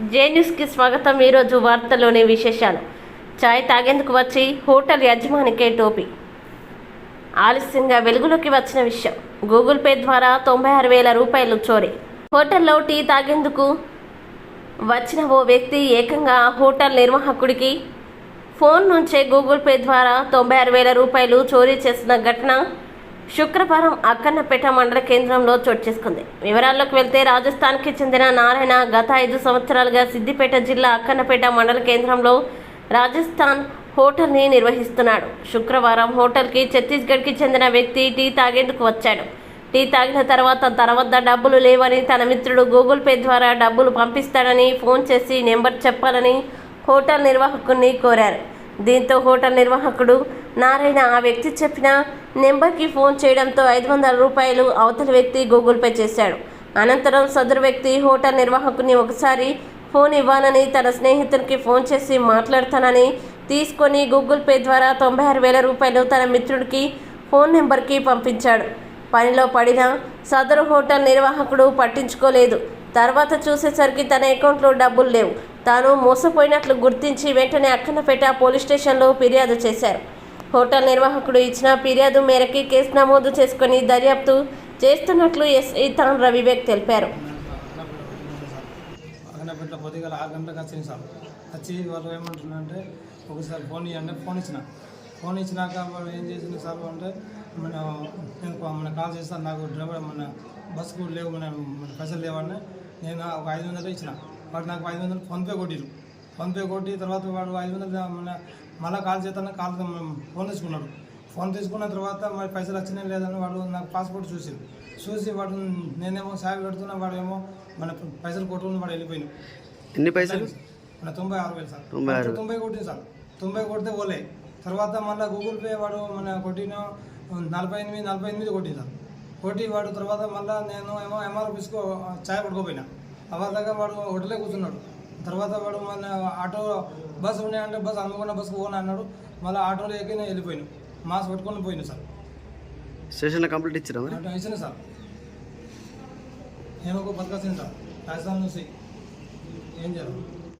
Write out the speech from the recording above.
జే న్యూస్కి స్వాగతం ఈరోజు వార్తల్లోనే విశేషాలు. చాయ్ తాగేందుకు వచ్చి హోటల్ యజమానికే టోపీ. ఆలస్యంగా వెలుగులోకి వచ్చిన విషయం. గూగుల్ పే ద్వారా తొంభై ఆరు వేల రూపాయలు చోరీ. హోటల్లో టీ తాగేందుకు వచ్చిన ఓ వ్యక్తి ఏకంగా హోటల్ నిర్వాహకుడికి ఫోన్ నుంచే గూగుల్ పే ద్వారా తొంభై ఆరు వేల రూపాయలు చోరీ చేసిన ఘటన శుక్రవారం అక్కన్నపేట మండల కేంద్రంలో చోటు చేసుకుంది. వివరాల్లోకి వెళ్తే రాజస్థాన్కి చెందిన నారాయణ గత ఐదు సంవత్సరాలుగా సిద్దిపేట జిల్లా అక్కన్నపేట మండల కేంద్రంలో రాజస్థాన్ హోటల్ని నిర్వహిస్తున్నాడు. శుక్రవారం హోటల్కి ఛత్తీస్గఢ్కి చెందిన వ్యక్తి టీ తాగేందుకు వచ్చాడు. టీ తాగిన తర్వాత తన వద్ద డబ్బులు లేవని తన మిత్రుడు గూగుల్ పే ద్వారా డబ్బులు పంపిస్తాడని ఫోన్ చేసి నెంబర్ చెప్పాలని హోటల్ నిర్వాహకుడిని కోరారు. దీంతో హోటల్ నిర్వాహకుడు నారాయణ ఆ వ్యక్తి చెప్పిన నెంబర్కి ఫోన్ చేయడంతో ఐదు వందల రూపాయలు అవతలి వ్యక్తి గూగుల్ పే చేశాడు. అనంతరం సదరు వ్యక్తి హోటల్ నిర్వాహకుని ఒకసారి ఫోన్ ఇవ్వాలని తన స్నేహితునికి ఫోన్ చేసి మాట్లాడతానని తీసుకొని గూగుల్ పే ద్వారా తొంభై ఆరు వేల రూపాయలు తన మిత్రుడికి ఫోన్ నెంబర్కి పంపించాడు. పనిలో పడిన సదరు హోటల్ నిర్వాహకుడు పట్టించుకోలేదు. తర్వాత చూసేసరికి తన అకౌంట్లో డబ్బులు లేవు. తాను మోసపోయినట్లు గుర్తించి వెంటనే అక్కనపేట పోలీస్ స్టేషన్లో ఫిర్యాదు చేశారు. హోటల్ నిర్వాహకుడు ఇచ్చిన ఫిర్యాదు మేరకి కేసు నమోదు చేసుకుని దర్యాప్తు చేస్తున్నట్లు ఎస్ఐ తాన్ రవివేక్ తెలిపారు. అగనపెట్ల పొద్దుగల ఆరు గంటలకు వచ్చింది సార్. వచ్చి వాళ్ళు ఏమంటున్నారంటే ఒకసారి ఫోన్ ఇవ్వండి ఫోన్ ఇచ్చిన. ఫోన్ ఇచ్చినాక వాళ్ళు ఏం చేసింది సార్ అంటే మన నేను మన కాల్ చేస్తాను నాకు డ్రైవర్ మన బస్సుకు లేవు మన మన పైసలు లేవని నేను ఒక ఐదు వందలు ఇచ్చిన. వాడు నాకు ఐదు వందలు ఫోన్పే కొట్టిరు ఫోన్పే కొట్టి తర్వాత వాడు ఐదు వందలు మన మళ్ళీ కాల్ చేస్తాను కాల్ ఫోన్ తీసుకున్నాడు. ఫోన్ తీసుకున్న తర్వాత మరి పైసలు వచ్చినాయి లేదని వాడు నాకు పాస్పోర్ట్ చూసిండు. చూసి వాడు నేనేమో సాగు కడుతున్నా వాడేమో మన పైసలు కొట్టుకుని వాడు వెళ్ళిపోయింది ఎన్ని పైసలు? మన తొంభై ఆరు వేలు సార్. తొంభై ఆరు. తొంభై కొట్టింది సార్. తొంభై కొడితే ఓలే. తర్వాత మళ్ళీ గూగుల్ పే వాడు మన కొట్టిన నలభై ఎనిమిది నలభై ఎనిమిది కొట్టింది సార్. కొట్టి వాడు తర్వాత మళ్ళీ నేను ఏమో ఎంఆర్ఎఫీస్కు ఛాయ్ పడుకోపోయినా దగ్గర వాడు హోటలే కూర్చున్నాడు. తర్వాత వాడు మన ఆటో బస్సు ఉన్నాయంటే బస్సు అమ్ముకున్న బస్సుకు పోను అన్నాడు. మళ్ళీ ఆటోలో ఎక్కి నేను వెళ్ళిపోయాను. మాస్క్ పెట్టుకొని పోయినా సార్. స్టేషన్లో కంప్లీట్ ఇచ్చిరా మరి? అంటే ఇచ్చిన సార్. నేను ఒక బతకాల్సింది సార్ రాజస్థాన్ నుంచి ఏం చేయాలి?